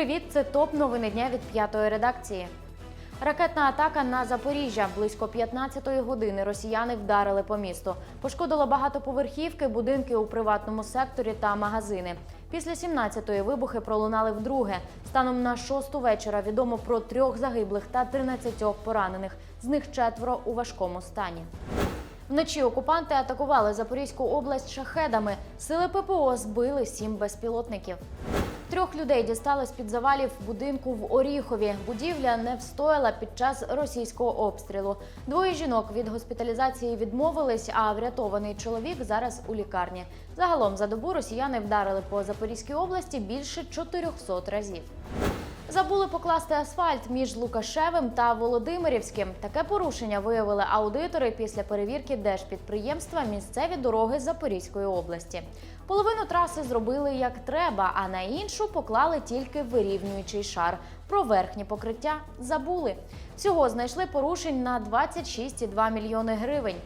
Привіт, це топ новини дня від п'ятої редакції. Ракетна атака на Запоріжжя. Близько 15-ї години росіяни вдарили по місту. Пошкодило багатоповерхівки, будинки у приватному секторі та магазини. Після 17-ї вибухи пролунали вдруге. Станом на 6 вечора відомо про трьох загиблих та 13 поранених. З них четверо у важкому стані. Вночі окупанти атакували Запорізьку область шахедами. Сили ППО збили сім безпілотників. Трьох людей дістали з під завалів будинку в Оріхові. Будівля не встояла під час російського обстрілу. Двоє жінок від госпіталізації відмовились, а врятований чоловік зараз у лікарні. Загалом за добу росіяни вдарили по Запорізькій області більше 400 разів. Забули покласти асфальт між Лукашевим та Володимирівським. Таке порушення виявили аудитори після перевірки держпідприємства місцеві дороги Запорізької області. Половину траси зробили як треба, а на іншу поклали тільки вирівнюючий шар. Про верхнє покриття забули. Всього знайшли порушень на 26,2 мільйони гривень.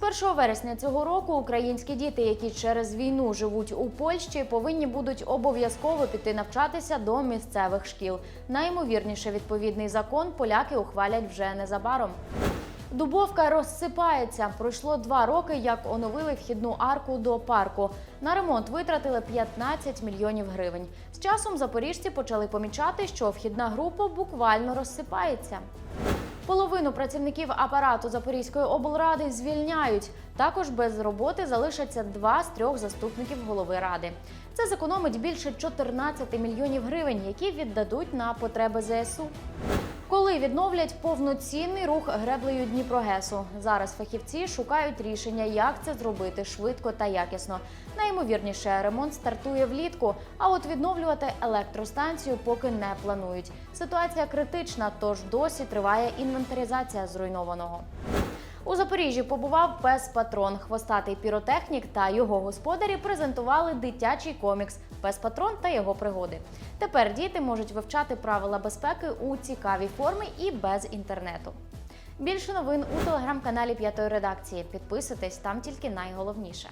З 1 вересня цього року українські діти, які через війну живуть у Польщі, повинні будуть обов'язково піти навчатися до місцевих шкіл. Найімовірніше, відповідний закон поляки ухвалять вже незабаром. Дубовка розсипається. Пройшло два роки, як оновили вхідну арку до парку. На ремонт витратили 15 мільйонів гривень. З часом запоріжці почали помічати, що вхідна група буквально розсипається. Половину працівників апарату Запорізької облради звільняють. Також без роботи залишаться два з трьох заступників голови ради. Це зекономить більше 14 мільйонів гривень, які віддадуть на потреби ЗСУ. Коли відновлять повноцінний рух греблею Дніпрогесу, зараз фахівці шукають рішення, як це зробити швидко та якісно. Найімовірніше, ремонт стартує влітку, а от відновлювати електростанцію поки не планують. Ситуація критична, тож досі триває інвентаризація зруйнованого. У Запоріжжі побував пес Патрон. Хвостатий піротехнік та його господарі презентували дитячий комікс Пес Патрон та його пригоди. Тепер діти можуть вивчати правила безпеки у цікавій формі і без інтернету. Більше новин у телеграм-каналі П'ятої редакції. Підписуйтесь там тільки найголовніше.